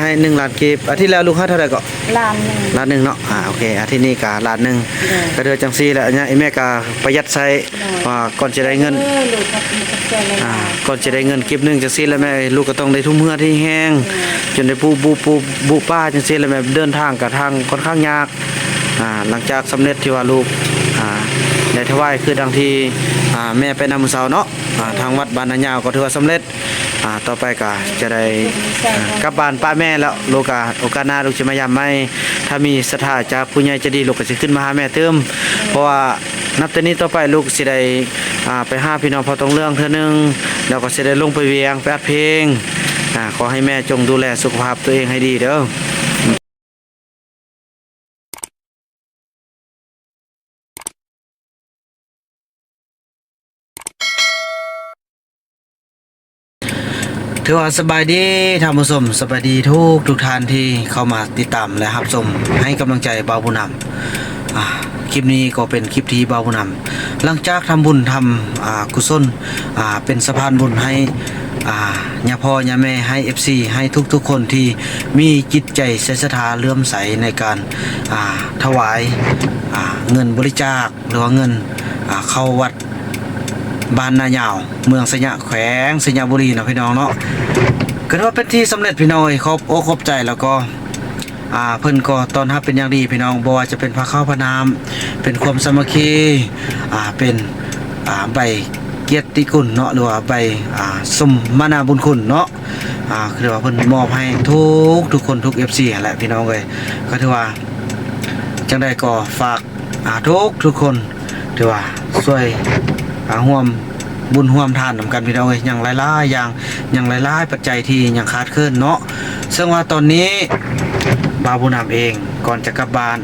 ให้หนึ่งล้านกีบอาทิตย์แล้วลูกให้เท่าไหร่ก็ล้านหนึ่งล้านหนึ่งเนาะอ่าโอเคอาทิตย์นี้ก็ล้านหนึ่งเออก็เดือจังซี่แหละเนี่ยไอ้แม่ก็ประหยัดใช้ว่าก่อนจะได้เงินเออลูกกับมีกับใจเลยอ่าก่อนจะได้เงินกิบหนึงจังซี่แล้วแม่ลูกก็ต้องได้ทุ่มเมื่อที่แห้งจนได้ปูปูปูปูป้าจังซี่แล้วแม่เดินทางกับทางค่อนข้างยากอ่าหลังจากสำเร็จที่ว่าลูกอ่า ได้ถวายคือดังที่แม่ไปนำมือเสาเนาะทางวัดบานนายาวก็ถือว่าสำเร็จต่อไปก็จะได้กลับบ้านป้าแม่แล้วลูกอะโอกาสหน้าลูกจะมายามไม่ถ้ามีศรัทธาจากผู้ใหญ่จะดีลูกก็จะขึ้นมาหาแม่เติม เพราะว่านับแต่นี้ต่อไปลูกสิได้ไปหาพี่น้องพอต้องเรื่องเทื่อนึงแล้วก็สิได้ลงไปเวียงไปอัดเพลงขอให้แม่จงดูแลสุขภาพตัวเองให้ดีเด้อ ถือว่าสบายดีท่านผู้ชมสบายดีทุกทุกท่านที่เข้ามาติดตามและรับชมให้กำลังใจบ่าวผู้นำคลิปนี้ก็เป็นคลิปที่บ่าวผู้นำหลังจากทำบุญทำอ่ากุศลเป็นสะพานบุญให้ญาพ่อยาแม่ให้ FC ให้ทุกๆคนที่มีจิตใจเสษฐาเลื่อมใสในการาถวายาเงินบริจาคหรือว่าเงินเข้าวัด บ้านนายาว เมืองสยะแขวงสยามบุรีนะพี่น้องเนาะก็ถือว่าเป็นที่สำเร็จพี่น้องเอ้ยครบอกครบใจแล้วก็อ่าเพิ่นก็ตอนรับเป็นอย่างดีพี่น้องบ่ว่าจะเป็นพระเข้าพระนามเป็นความสามัคคีอ่าเป็นอ่าใบเกียรติคุณเนาะหรือว่าใบอ่าสมมานาบุญคุณเนาะอ่าคือว่าเพิ่นมอบให้ทุกทุกคนทุก FC แหละพี่น้องเอ้ยก็ถือว่าจังได้ก็ฝากอ่าทุกทุกคนถือว่าช่วย อ่าร่วมบุญร่วมทานนำกันพี่น้องเอ้ยอย่างหลายๆอย่างอย่างหลายๆปัจจัยที่ยังขาดเคลื่อนเนาะซึ่งว่าตอนนี้บาวบุญนำเองก่อนจะกลับบ้าน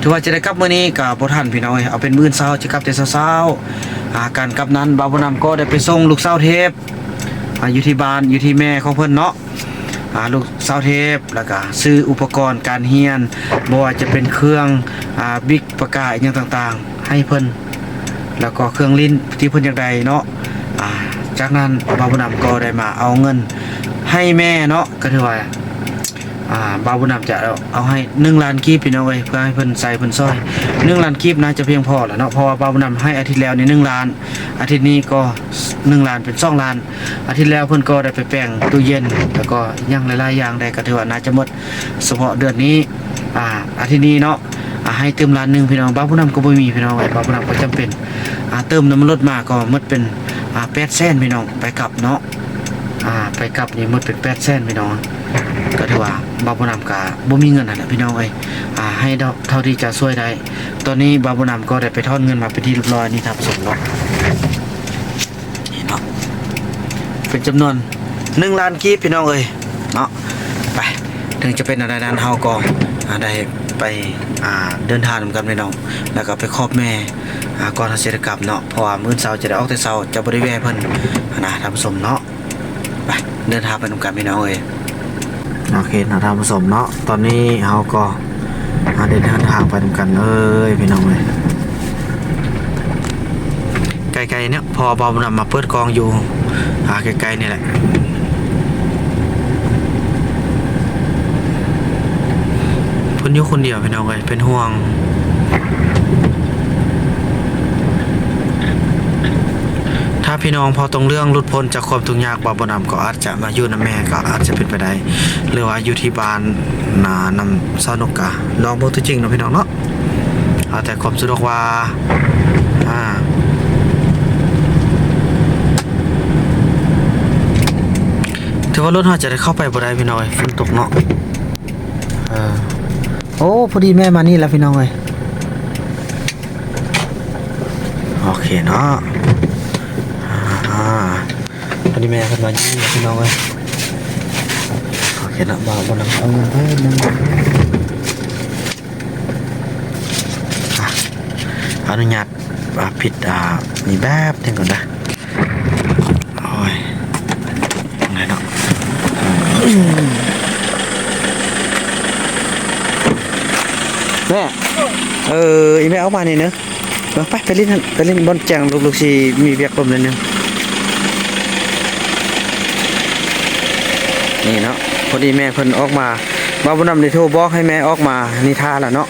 ถือว่าจะได้กลับมื้อนี้กับบ่ทันพี่น้องเอ้ยเอาเป็นมื้อเช้าจะกลับแต่เช้าๆอาการกลับนั้นบาวบุญนำก็ได้ไปส่งลูกสาวเทพอยู่ที่บ้านอยู่ที่แม่ของเพิ่นเนาะอ่าลูกสาวเทพแล้วก็ซื้ออุปกรณ์การเรียนบ่ว่าจะเป็นเครื่องอ่าบิ๊กปากกาอย่างต่างๆ ให้เพิ่น แล้วก็เครื่องลิ้นที่เพิ่นอยากได้เนาะอ่าจากนั้นบาวบุญนำก็ได้มาเอาเงินให้แม่เนาะก็ถือว่าอ่าบาวบุญนำจะเอาเอาให้1ล้านกีบพี่น้องเอ้ยเพื่อให้เพิ่นใส่เพิ่นซอย1ล้านกีบน่าจะเพียงพอแหล้วเนาะเพราะว่าบาวบุญนำให้อาทิตย์แล้วนี่1ล้าน อาทิตย์นี้ก็1ล้านเป็น2ล้าน อาทิตย์แล้วเพิ่นก็ได้ไปแปลงตู้เย็น แล้วก็ยังหลายๆอย่างได้ก็ถือว่าน่าจะหมดเฉพาะเดือนนี้อ่าอาทิตย์นี้เนาะ อ่าให้เติมล้านหนึ่งพี่น้องบ้าผู้นำก็บ่มีพี่น้องไว้บ้าผู้นำก็จำเป็นอ่าเติมน้ำมันรถมาก็หมดเป็นอ่า8แสนพี่น้องไปกลับเนาะอ่าไปกลับนี่หมดเป็น8แสนพี่น้องก็ถือว่าบ้าวผู้นำก็บ่มีเงินนั่นแหละพี่น้องเอ้ยอ่าให้เท่าที่จะช่วยได้ ตอนนี้บ้าวผู้นำก็ได้ไปทอนเงินมาเป็นที่เรียบร้อยนี่ครับสมเนาะนี่เนาะเป็นจำนวนหนึ่งล้านกีบพี่น้องเอ้ยเนาะไปถึงจะเป็นอะไรนั้นเฮาก็ได้ ไปเดินทางกันพี่น้อง แล้วก็ไปครอบแม่ก่อนเฮาสิได้กลับเนาะเพราะว่ามื้อเช้าจะได้ออกแต่เช้าจะบ่ได้แวะเพิ่นนะท่านผู้ชมเนาะไปเดินทางไปนำกันพี่น้องเอ้ยโอเคนะท่านผู้ชมเนาะตอนนี้เฮาก็าเดินทางไปนำกันเอ้ยพี่น้องเอ้ยไกลๆเนี่ยพอเบานำมาเปิดกองอยู่หาไกลๆนี่แหละ เพิ่น อยู่คนเดียวพี่น้องเอ้ยเป็นห่วง ถ้าพี่น้องพอตรงเรื่องหลุดพ้นจากความทุกข์ยากบาบนำก็อาจจะมาอยู่นำแม่ก็อาจจะเป็นไปได้หรือว่าอยู่ที่บ้านนานำซานกกะลองเบิ่ตัวจริงเนาะพี่น้องเนาะเอาแต่ความสะดวกว่าอ่าถือว่ารถเราจะได้เข้าไปบ่ได้พี่น้อยฝนตกเนาะเออ โอ้พอดีแม่มานี่แล้วพี่น้องเลยโอเคเนาะอพอดีแม่ขึ้นมานี่พี่น้องเลยโอเคเนาะบ่าวบ่นำเอาเงินเพิ่มนึงอนุญาตผิดอ่ามีแบบหนึงก่อนนะโอ้ยไหนเนาะ แม่เอออีแม่เอามานี่เนอะเอาไปไปเล่นหั่นไปเล่นบอลแจงลูกลูกชีมีเบียกลมนิดนึงนี่เนาะพอดีแม่เพิ่นออกมาบ่าวบุญนำได้โทรบอกให้แม่ออกมานิทานแล้วเนาะ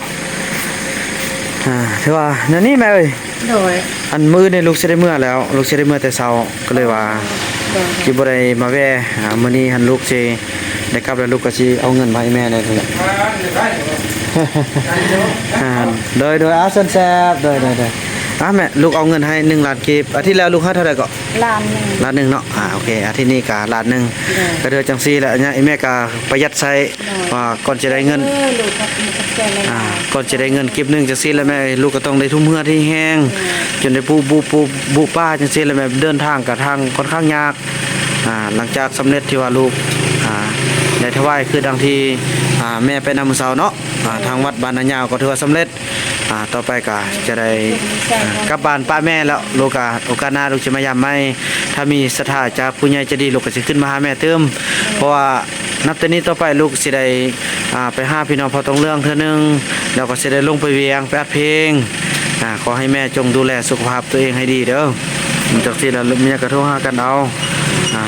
อ่าถือว่านั่นนี่แม่เอ้ยโดยอันมือในลูกสิได้เมื่อแล้ว ลูกสิได้เมื่อแต่เช้าก็เลยว่าโดยสิบ่ได้มาแว่หามื้อนี้หันลูกสิ ได้กลับแล้วลูกก็สิเอาเงินมาให้แม่ได้นั่นแหละอ่าโดยโดยเอาแซ่บๆโดยโดยโดยอะแม่ลูกเอาเงินให้1ล้านกีบอาทิตย์แล้วลูกให้เท่าไหร่ก็ล้านหนึ่งล้านหนึ่งเนาะอ่าโอเคอาทิตย์นี้ก็ล้านหนึ่งได้ก็เดือจังซี่แหละเนี่ยไอ้แม่ก็ประหยัดใช้ว่าก่อนจะได้เงิน เออลูกกับมีกับใจเลยอ่าก่อนจะได้เงินเก็บหนึงจังซี่แล้วแม่ลูกก็ต้องได้ทุ่มเหือที่แห้งจนได้ปูปูปูปูป้าจังซี่แล้วแม่เดินทางกับทางค่อนข้างยากอ่า หลังจากสำเร็จที่ว่าลูกได้ถวายคือดังที่แม่ไปนำมือเช้าเนาะทางวัดบ้านนายาวก็ถือว่าสำเร็จต่อไปก็จะได้กลับบ้านป้าแม่แล้วลูกกโอกาสหน้าลูกจะมายามไม่ถ้ามีศรัทธาจากผู้ใหญ่จะดีลูกก็สิขึ้นมาหาแม่เติม เพราะว่านับแต่นี้ต่อไปลูกสิได้ไปห้าพี่น้องพอต้องเรื่องเทื่อนึงแล้วก็สิได้ลงไปเวียงไปอัดเพลงอขอให้แม่จงดูแลสุขภาพตัวเองให้ดีเด้อจากที่แล้วลูกเมียก็โทรหากันเอา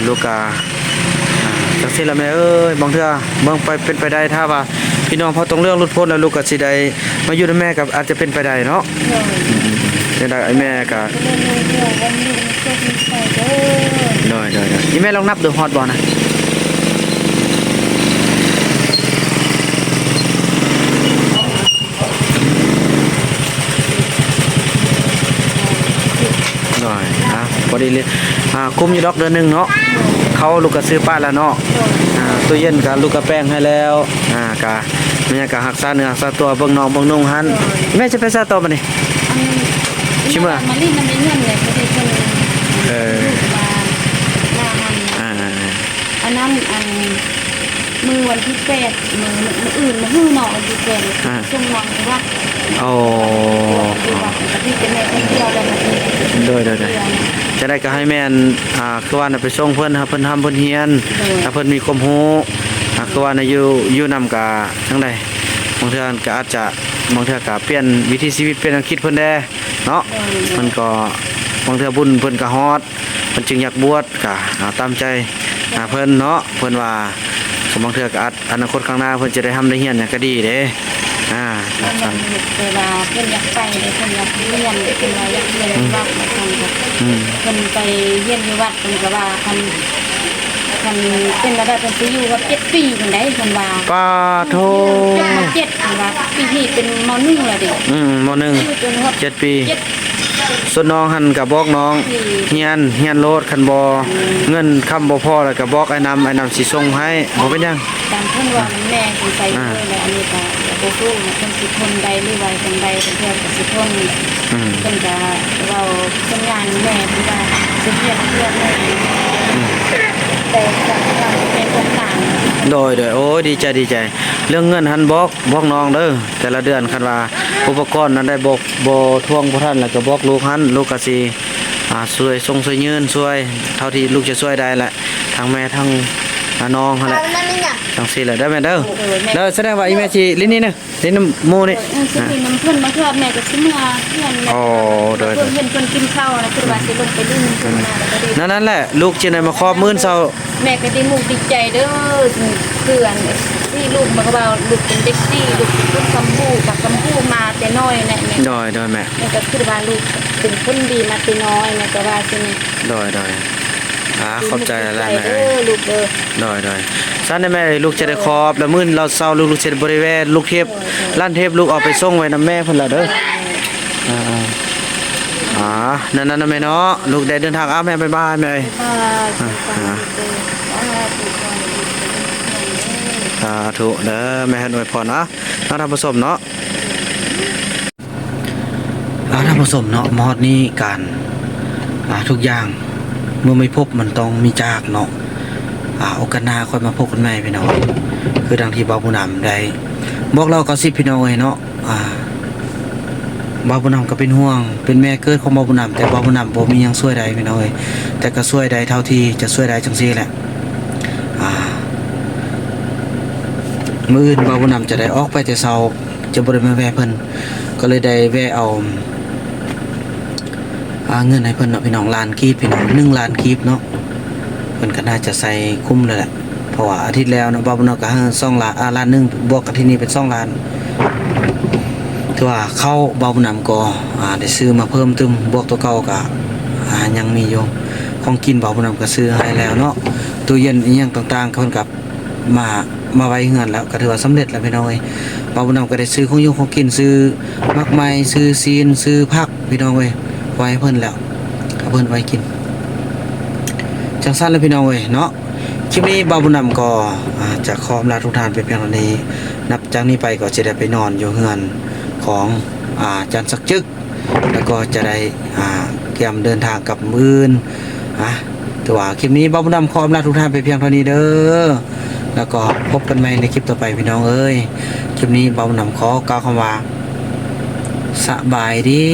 ลูกกาจากที่แล้วแม่เอ้ยบางเทื่อบิ่งไปเป็นไปได้ถ้าว่าพี่น้องพอต้องเรื่องหลุดพ้นแล้วลูกก็สิได้มาอยู่กับแม่กับอาจจะเป็นไปได้เนาะเดี๋ยวได้ไอ้แม่ก็ก็เลยเลยเดี๋ยววันนี้มันก็มีใส่เด้อได้ได้ได้นี่แม่ลองนับดูฮอตบ่นะได้อะพอดีเลย อ่าคุ้มอยู่ดอกเดือนหนึงเนาะเขาลูกก็ซื้อป้ายแล้วเนาะอ่าตู้เย็นก็ลูกก็แป้งให้แล้วอ่ากะแม่ก็หักษาเนื้อหักษาตัวเบิ่งน้องเบิ่งนุ่งหันแม่จะไปซาต่อบ่นี่อันชิมอะมาลิ้นมันมีเงินเลยพอดีคนเออลูกมามาหันอ่า อันนั้นอัน มือวันที่แปดมือมืออื่นมือหื้อหนอวันที่แปดช่วงนอนว่าโอ้ดีว่าแต่พี่เป็นแม่คนเดียวแล้วมันโดยโดยโดยจะได้ก็ให้แม่นอ่าคือว่าน่ะไปส่งเพิ่นครับเพิ่นทำเพิ่นเฮียนถ้าเพิ่นมีความรู้อ่าคือว่าน่ะอยู่อยู่นำกะทั้งใดบางเทื่อก็อาจจะบางเทื่อก็เปลี่ยนวิถีชีวิตเปลี่ยนแนวคิดเพิ่นแด้เนาะเพิ่นก็บางเทื่อบุญเพิ่นก็ฮอดเพิ่นจึงอยากบวชก็อ่าตามใจอ่าเพิ่นเนาะเพิ่นว่าก็ บางเทือกอาจอนาคตข้างหน้าเพิ่นจะได้ทำได้เฮียนหยังก็ดีเด้อ่ามันเวลาเพิ่นอยากไปเลยเพิ่นอยากเรียนเพิ่นอยากเรียนวัดมาทำแบบเพิ่นไปเรียนอยู่วัดเพิ่นก็ว่าคันคันเป็นระดับเพิ่นสิอยู่ว่า7ปีเพิ่นได้เพิ่นว่าปาโทจนมาเจ็ดเพิ่นว่าปีนี้เป็นมหนึ่งแล้วเดิอืมมหนึ่งเจ็ดปีเจ็ด ส่วนน้องหันกับบอกน้องเฮียนเฮียนโลดคันบอเงินคำบ่พอแล้วกับบอกไอ้นำไอ้นำสีส่งให้บอกเป็นยัง ตามเพิ่นว่ามันแม่เพิ่นไปเลยแล้วอันนี้ก็บ่รู้ว่าเพิ่นสิทนได้หรือว่าจังใดเพิ่นเพิ่นก็สิทนอืมเพิ่นก็เว้าสัญญาณแม่เพิ่นว่าสิเรียนเพื่อนแม่แต่จะทำเป็นคนต่างโดยโดยโอ้ยดีใจดีใจ เรื่องเงินหันบอกบอกน้องเด้อแต่ละเดือนคันว่าอุปกรณ์นั้นได้บอกบ่ทวงบ่ทันแล้วก็บอกลูกหันลูกก็สิอ่าช่วยส่งช่วยยืนช่วย เท่าที่ลูกจะช่วยได้แหละทั้งแม่ทั้ง อ่าน้องหั่นแหละจังซี่แหละได้อแม่เด้อเด้อแสดงว่าอีแม่สิลิ้นนี่นะลิ้นน้ำหมูนี่เออสิน้ำเพิ่นมาเทื่อแม่ก็สิเมื่อเพื่อนแม่โอ้โดยเพิ่นเห็นเพิ่นกินข้าวนะคือว่าสิลงไปดื่มเพิ่นมาแล้วก็ดีนั่นนั่นแหละลูกจิได้มาครอบมื้อเช้าแม่ก็ได้มุกดีใจเด้อเพื่อนที่ลูกมันก็ว่าลูกเป็นเด็กดีลูกเป็นคนกำพูกับกำพูมาแต่น้อยนะแม่โดยโดยแม่แม่ก็คือว่าลูกเป็นคนดีมาแต่น้อยแม่ก็ว่าสิโดยโดย อ่าขอบใจแล้วใจแม่เด้อลูกเด้อโดยโดยสั้นได้แม่ลูกจะได้ครอบแล้วมื้อเราเศร้าลูกลูกจะได้บริเวณลูกเทพล้านเทพลูกเอาไปส่งไว้นำแม่เพิ่นละเด้ออ่าอ่านั่นนั่นนะแม่เนาะลูกได้เดินทางอ้าแม่บ๊ายบายแม่เอ้ยว่าสิฟังเด้อว่าสิฟังเด้อสาธุเด้อแม่ให้อวยพรนะเอาท่านผู้ชมเนาะเอาท่านผู้ชมเนาะมอดนี้การอ่าทุกอย่าง เมื่อไม่พบมันต้องมีจากเนาะอ่าโอกาสหน้าค่อยมาพบกันใหม่พี่น้องคือดังที่บาวผู้นำได้บอกเราก็สิบพี่น้องเอ้ยเนาะอ่าบาวผู้นำก็เป็นห่วง เป็นแม่เกิดของบาวผู้นำแต่บาวผู้นำบ่มียังช่วยใดพี่น้องเอ้ยแต่ก็ช่วยได้เท่าที่จะช่วยได้จังซี่แหละอ่ามื้ออื่นบาวผู้นำจะได้ออกไปแต่เช้าจะบ่ได้มาแวะเพิ่นก็เลยได้แวะเอา อ่าเงินให้เพิ่นเนาะพี่น้องล้านกีบพี่น้อง1ล้านกีบเนาะเพิ่นก็น่าจะใส่คุ้มเลยแหละเพราะว่าอาทิตย์แล้วเนาะบ่าวบุญนำก็ให้สองล้านอ่าล้านหนึงบวกกับที่นี่เป็นสองล้านถือว่าเข้าบ่าวบุญนำก็อ่าได้ซื้อมาเพิ่มเติมบวกตัวเก่าก็อ่ายังมีอยู่ของกินบ่าวบุญนำก็ซื้อให้แล้วเนาะตู้เย็นอีหยังต่างๆเพิ่นกับมามาไว้เฮือนแล้วก็ถือว่าสำเร็จแล้วพี่น้องเอ้ยบ่าวบุญนำก็ได้ซื้อของอยู่ของกินซื้อมักไม้ซื้อซีนซื้อผักพี่น้องเอ้ย ไว้เพิ่นแล้วเพิ่นไว้กินจังสั้นเลยพี่น้องเว้ยเนาะคลิปนี้บาบุญนำก็จะขออำลาทุกท่านไปเพียงเท่านี้ นับจากนี้ไปก็จะได้ไปนอนอยู่เฮือนของอ่าจันสักจึก แล้วก็จะได้เตรียมเดินทางกลับมือนอะถือว่าคลิปนี้บาบุญนำขออำลาทุกท่านไปเพียงเท่านี้เด้อแล้วก็พบกันใหม่ในคลิปต่อไปพี่น้องเอ้ยคลิปนี้บาบุญนำขอกล่าวคำว่าสบายดี